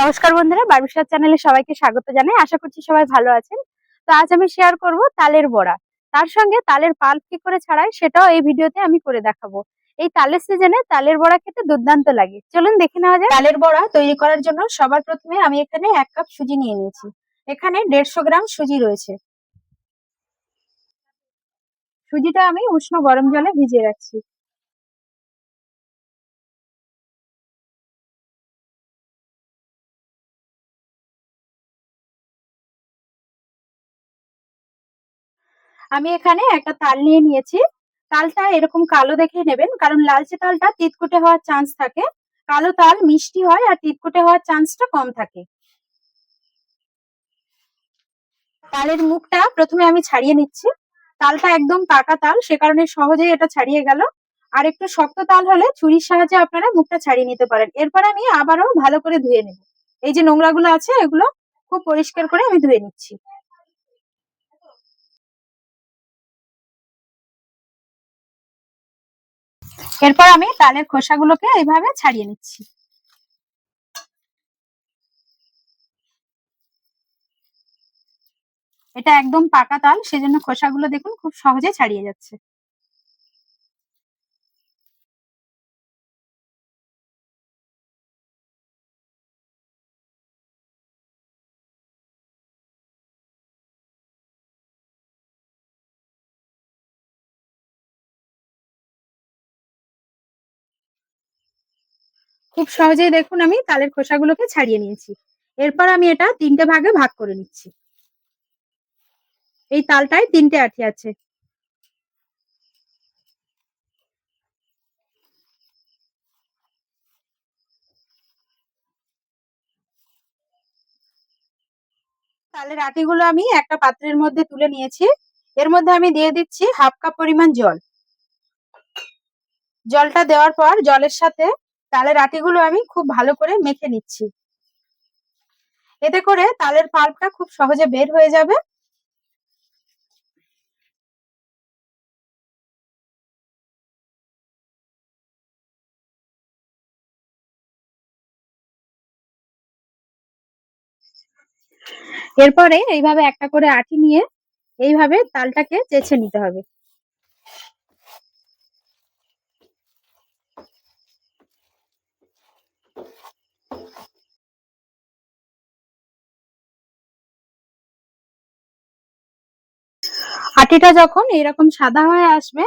নমস্কার বন্ধুরা বারবিশার চ্যানেলে সবাইকে স্বাগত জানাই। আশা করছি সবাই ভালো আছেন। তো আজ আমি শেয়ার করব তালের বড়া। তার সঙ্গে তালের পাল্প কি করে ছাড়াই সেটাও এই ভিডিওতে আমি করে দেখাবো। এই তালের সিজনে তালের বড়া খেতে দুর্দান্ত লাগে। চলুন দেখে নেওয়া যায় তালের বড়া তৈরি করার জন্য সবার প্রথমে আমি এখানে এক কাপ সুজি নিয়ে নিয়েছি। এখানে দেড়শো গ্রাম সুজি রয়েছে। সুজিটা আমি উষ্ণ গরম জলে ভিজিয়ে রাখছি। আমি এখানে একটা তাল নিয়ে নিয়েছি। তালটা এরকম কালো দেখে নেবেন, কারণ লালচে তালটা তিতকুটে হওয়ার চান্স থাকে। কালো তাল মিষ্টি হয় আর তিতকুটে হওয়ার চান্সটা কম থাকে। তালের মুখটা প্রথমে আমি ছাড়িয়ে নিচ্ছি। তালটা একদম পাকা তাল, সে কারণে সহজেই এটা ছাড়িয়ে গেল। আর একটু শক্ত তাল হলে ছুরির সাহায্যে আপনারা মুখটা ছাড়িয়ে নিতে পারেন। এরপর আমি আবারও ভালো করে ধুয়ে নেব। এই যে নোংরাগুলো আছে, এগুলো খুব পরিষ্কার করে আমি ধুয়ে নিচ্ছি। এরপর আমি তালের খোসাগুলোকে এইভাবে ছাড়িয়ে নিচ্ছি। এটা একদম পাকা তাল, সেজন্য খোসাগুলো দেখুন খুব সহজে ছাড়িয়ে যাচ্ছে। খুব সহজেই দেখুন আমি তালের খোসাগুলোকে ছাড়িয়ে নিয়েছি। এরপর আমি এটা তিনটে ভাগে ভাগ করে নিচ্ছি। এই তালটায় তিনটে আঠি আছে। তালের আটিগুলো আমি একটা পাত্রের মধ্যে তুলে নিয়েছি। এর মধ্যে আমি দিয়ে দিচ্ছি হাফ কাপ পরিমাণ জল। জলটা দেওয়ার পর জলের সাথে তালের আটিগুলো আমি খুব ভালো করে মেখে নিচ্ছি। এতে করে তালের পাল্পটা খুব সহজে বের হয়ে যাবে। এরপরে এইভাবে একটা করে আটি নিয়ে এইভাবে তালটাকে চেছে নিতে হবে। আটিটা যখন এরকম সাদা হয়ে আসবে,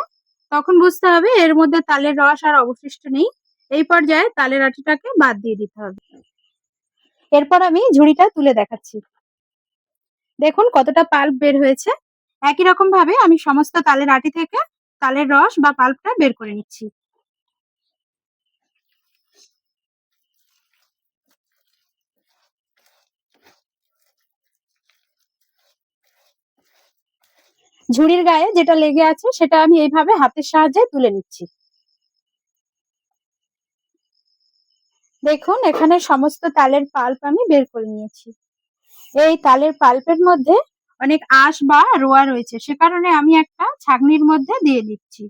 তখন বুঝতে হবে এর মধ্যে তালের রস আর অবশিষ্ট নেই। এই পর্যায়ে তালের আটিটাকে বাদ দিয়ে দিতে হবে। এরপর আমি ঝুড়িটা তুলে দেখাচ্ছি। দেখুন কতটা পাল্প বের হয়েছে। একই রকম ভাবে আমি সমস্ত তালের আটি থেকে তালের রস বা পাল্পটা বের করে নিচ্ছি। ঝুড়ির গায়ে যেটা লেগে আছে সেটা আমি এইভাবে হাতের সাহায্যে তুলে নিচ্ছি। দেখুন, এখানে সমস্ত তালের পাল্প আমি বের করে নিয়েছি। এই তালের পাল্পের মধ্যে অনেক আঁশ বা রোয়া রয়েছে, সে কারণে আমি একটা ছাগনির মধ্যে দিয়ে দিচ্ছি।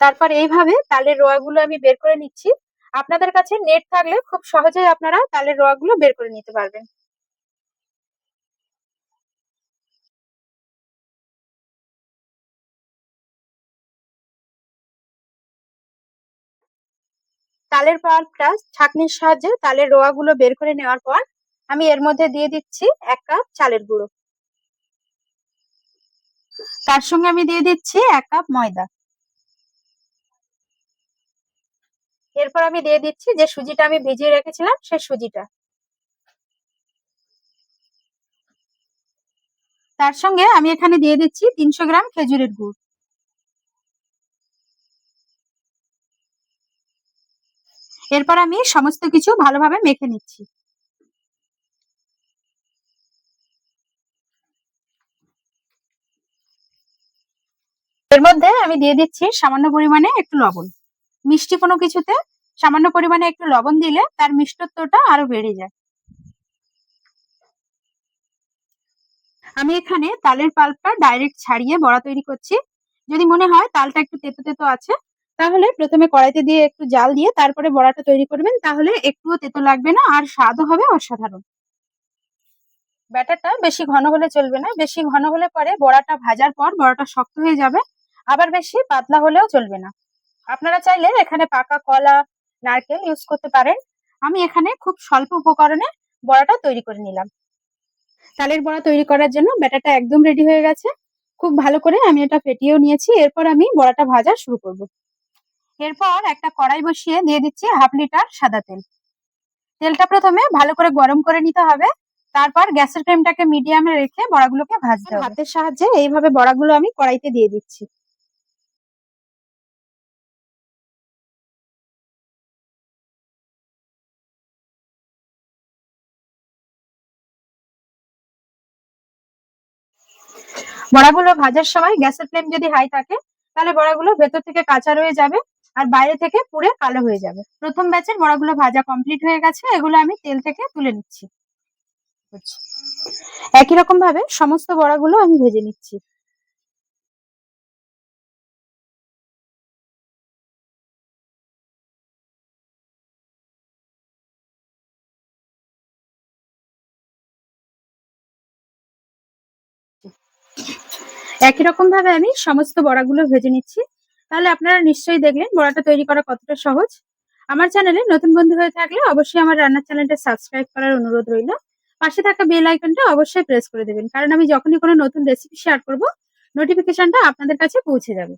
তারপর এইভাবে তালের রোয়াগুলো আমি বের করে নিচ্ছি। আপনাদের কাছে নেট থাকলে খুব সহজেই আপনারা তালের রোয়াগুলো বের করে নিতে পারবেন। তালের পাল্পটা ছাঁকনির সাহায্যে তালের রোয়াগুলো বের করে নেওয়ার পর আমি এর মধ্যে দিয়ে দিচ্ছি এক কাপ চালের গুঁড়ো। তার সঙ্গে আমি দিয়ে দিচ্ছি এক কাপ ময়দা। এরপর আমি দিয়ে দিচ্ছি যে সুজিটা আমি ভিজিয়ে রেখেছিলাম, সেই সুজিটা। তার সঙ্গে আমি এখানে দিয়ে দিচ্ছি তিনশো গ্রাম খেজুরের গুড়। এরপর আমি সমস্ত কিছু ভালোভাবে মেখে নিচ্ছি। এর মধ্যে আমি দিয়ে দিচ্ছি সামান্য পরিমাণে একটু লবণ। মিষ্টি কোনো কিছুতে সামান্য পরিমাণে একটু লবণ দিলে তার মিষ্টত্বটা আরও বেড়ে যায়। আমি এখানে তালের পাল্পটা ডাইরেক্ট ছাড়িয়ে বড়া তৈরি করছি। যদি মনে হয় তালটা একটু তেতো তেতো আছে, তাহলে প্রথমে কড়াইতে দিয়ে একটু জাল দিয়ে তারপরে বড়াটা তৈরি করবেন। তাহলে একটুও তেতো লাগবে না আর স্বাদও হবে অসাধারণ। ব্যাটারটা বেশি ঘন হলে চলবে না, বেশি ঘন হলে পরে বড়াটা ভাজার পর বড়াটা শক্ত হয়ে যাবে। আবার বেশি পাতলা হলেও চলবে না। আপনারা চাইলে এখানে পাকা কলা নারকেল ইউজ করতে পারেন। আমি এখানে খুব স্বল্প উপকরণে বড়াটা তৈরি করে নিলাম। তালের বড়া তৈরি করার জন্য ব্যাটারটা একদম রেডি হয়ে গেছে। খুব ভালো করে আমি এটা ফেটিয়েও নিয়েছি। এরপর আমি বড়াটা ভাজা শুরু করব। এরপর একটা কড়াই বসিয়ে দিয়ে দিচ্ছি হাফ লিটার সাদা তেল। তেলটা প্রথমে ভালো করে গরম করে নিতে হবে। তারপর গ্যাসের ফ্লেমটাকে মিডিয়ামে রেখে বড়াগুলোকে ভাজতে হবে। হাতের সাহায্যে এইভাবে বড়াগুলো আমি কড়াইতে দিয়ে দিচ্ছি। বড়াগুলো ভাজার সময় গ্যাসের ফ্লেম যদি হাই থাকে, তাহলে বড়াগুলো ভেতর থেকে কাঁচা রয়ে যাবে আর বাইরে থেকে পুড়ে কালো হয়ে যাবে। প্রথম ব্যাচের বড়াগুলো ভাজা কমপ্লিট হয়ে গেছে, এগুলো আমি তেল থেকে তুলে নিচ্ছি। একই রকম ভাবে সমস্ত বড়াগুলো আমি ভেজে নিচ্ছি। একই রকম ভাবে আমি সমস্ত বড়াগুলো ভেজে নিচ্ছি। তাহলে আপনারা নিশ্চয়ই দেখলেন বড়াটা তৈরি করা কতটা সহজ। আমার চ্যানেলে নতুন বন্ধু হয়ে থাকলে অবশ্যই আমার রান্নার চ্যানেলটা সাবস্ক্রাইব করার অনুরোধ রইল। পাশে থাকা বেল আইকনটা অবশ্যই প্রেস করে দেবেন, কারণ আমি যখনই কোনো নতুন রেসিপি শেয়ার করব নোটিফিকেশনটা আপনাদের কাছে পৌঁছে যাবে।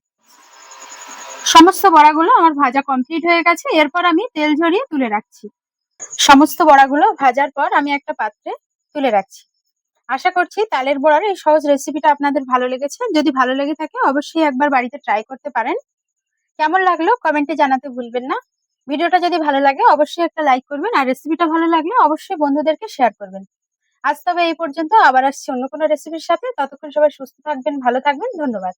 সমস্ত বড়াগুলো আমার ভাজা কমপ্লিট হয়ে গেছে, এরপর আমি তেল ঝরিয়ে তুলে রাখছি। সমস্ত বড়াগুলো ভাজার পর আমি একটা পাত্রে তুলে রাখছি। আশা করছি তালের বড়ার এই সহজ রেসিপিটা আপনাদের ভালো লেগেছে। যদি ভালো লেগে থাকে, অবশ্যই একবার বাড়িতে ট্রাই করতে পারেন। কেমন লাগল কমেন্টে জানাতে ভুলবেন না। ভিডিওটা যদি ভালো লাগে, অবশ্যই একটা লাইক করবেন। আর রেসিপিটা ভালো লাগলে অবশ্যই বন্ধুদেরকে শেয়ার করবেন। আজ তবে এই পর্যন্ত। আবার আসছি অন্য কোনো রেসিপির সাথে। ততক্ষণ সবাই সুস্থ থাকবেন, ভালো থাকবেন। ধন্যবাদ।